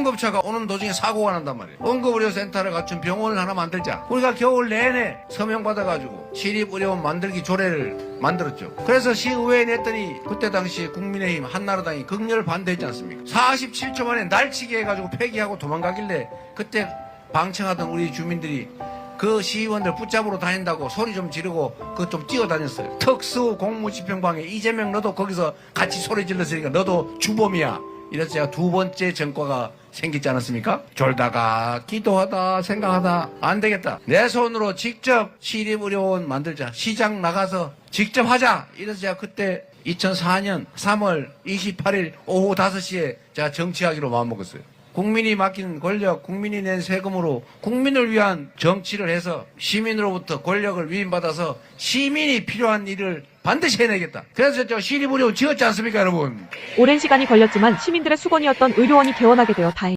응급차가 오는 도중에 사고가 난단 말이에요. 응급의료센터를 갖춘 병원을 하나 만들자. 우리가 겨울 내내 서명 받아가지고 시립의료원 만들기 조례를 만들었죠. 그래서 시의회에 냈더니 그때 당시 국민의힘 한나라당이 극렬 반대했지 않습니까? 47초 만에 날치기 해가지고 폐기하고 도망가길래 그때 방청하던 우리 주민들이 그 시의원들 붙잡으러 다닌다고 소리 좀 지르고 그거 좀 뛰어 다녔어요. 특수 공무집행방해 이재명 너도 거기서 같이 소리 질렀으니까 너도 주범이야. 이래서 제가 두 번째 전과가 생기지 않았습니까? 졸다가 기도하다 생각하다 안 되겠다. 내 손으로 직접 시립의료원 만들자. 시장 나가서 직접 하자. 이래서 제가 그때 2004년 3월 28일 오후 5시에 제가 정치하기로 마음먹었어요. 국민이 맡긴 권력, 국민이 낸 세금으로 국민을 위한 정치를 해서 시민으로부터 권력을 위임받아서 시민이 필요한 일을 반드시 해내겠다. 그래서 저 시립의료원 지었지 않습니까, 여러분? 오랜 시간이 걸렸지만 시민들의 수건이었던 의료원이 개원하게 되어 다행.